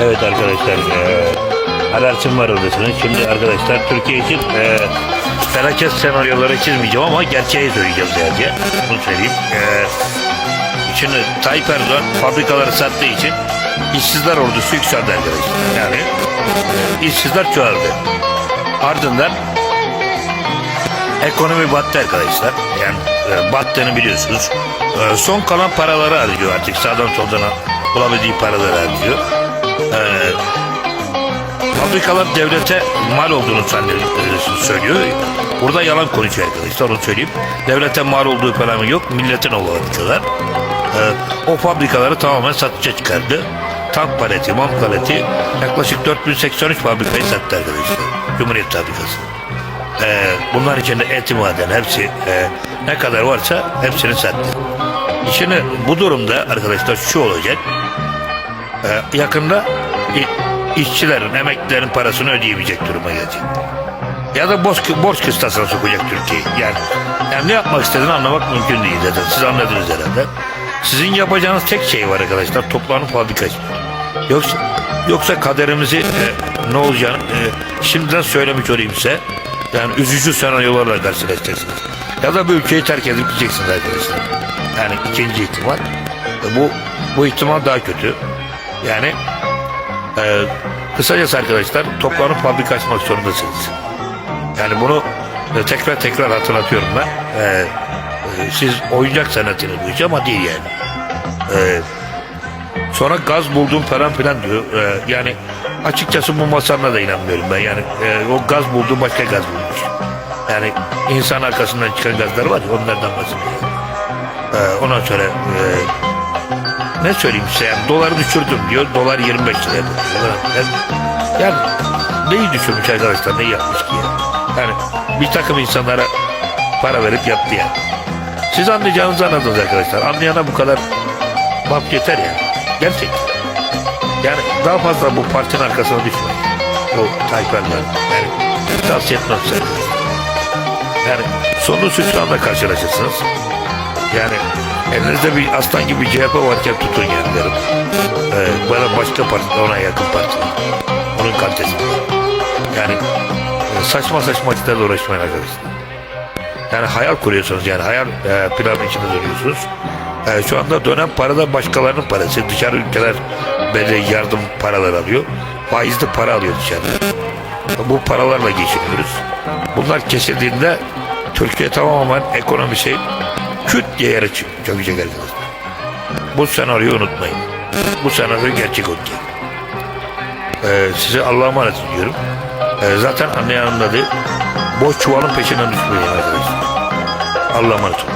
Evet arkadaşlar, e, var odasının. Şimdi arkadaşlar Türkiye için e, felaket senaryoları çizmeyeceğim ama gerçeği söyleyeceğim sadece. Bunu söyleyeyim. E, şimdi Tayyip Erdoğan fabrikaları sattığı için işsizler ordusu yükseldi arkadaşlar. Yani e, işsizler çoğaldı. Ardından ekonomi battı arkadaşlar. Yani e, battığını biliyorsunuz. E, son kalan paraları harcıyor artık. Sağdan soldan bulabildiği paraları harcıyor. E, fabrikalar devlete mal olduğunu zannediyor, söylüyor. Burada yalan konuşuyor arkadaşlar onu söyleyeyim. Devlete mal olduğu falan yok. Milletin olduğu fabrikalar. E, o fabrikaları tamamen satışa çıkardı. Tank paleti, mont paleti yaklaşık 4083 fabrikayı sattı arkadaşlar. Cumhuriyet fabrikası. Ee, bunlar içinde eti maden hepsi e, ne kadar varsa hepsini sattı. Şimdi bu durumda arkadaşlar şu olacak. Ee, yakında işçilerin, emeklilerin parasını ödeyemeyecek duruma gelecek. Ya da borç, borç kıstasına sokacak Türkiye'yi. Yani, yani ne yapmak istediğini anlamak mümkün değil zaten. Siz anladınız herhalde. Sizin yapacağınız tek şey var arkadaşlar. Toplanıp fabrika. Yoksa, yoksa kaderimizi e, ne olacağını e, şimdiden söylemiş olayım size. Yani üzücü senaryolarla karşılaşacaksınız. Ya da bu ülkeyi terk edip gideceksiniz arkadaşlar. Yani ikinci ihtimal. E, bu bu ihtimal daha kötü. Yani e, kısacası arkadaşlar toplanıp fabrika açmak zorundasınız. Yani bunu e, tekrar tekrar hatırlatıyorum ben. E, e, siz oyuncak sanatını bu iş ama değil yani. E, sonra gaz buldum falan filan diyor. E, yani açıkçası bu masalına da inanmıyorum ben. Yani e, o gaz bulduğu başka gaz bulmuş. Yani insan arkasından çıkan gazlar var ya onlardan bahsediyor. E, ondan sonra e, ne söyleyeyim size yani doları düşürdüm diyor. Dolar 25 liraya bakıyor. Yani, yani neyi düşürmüş arkadaşlar neyi yapmış ki ya? Yani bir takım insanlara para verip yaptı yani. Siz anlayacağınızı anladınız arkadaşlar. Anlayana bu kadar bak yeter ya. Gerçek. Yani daha fazla bu partinin arkasına düşmeyin. O Erdoğan. Yani tavsiye etmem size. Yani sonlu hüsranla karşılaşırsınız. Yani elinizde bir aslan gibi CHP varken tutun yani derim. Ee, bana başka parti, ona yakın parti. Onun kalitesi. Yani e, saçma saçma işlerle uğraşmayın arkadaşlar. Yani hayal kuruyorsunuz yani hayal e, planın içinde duruyorsunuz. E, şu anda dönem parada başkalarının parası. Dışarı ülkeler belli yardım paralar alıyor. Faizli para alıyor dışarıda. Bu paralarla geçiniyoruz. Bunlar kesildiğinde Türkiye tamamen ekonomi şey küt diye yere çökecek arkadaşlar. Bu senaryoyu unutmayın. Bu senaryo gerçek olacak. Ee, size Allah'a emanet ediyorum. Ee, zaten anlayan anladı. Boş çuvalın peşinden düşmeyin arkadaşlar. Allah'a emanet olun.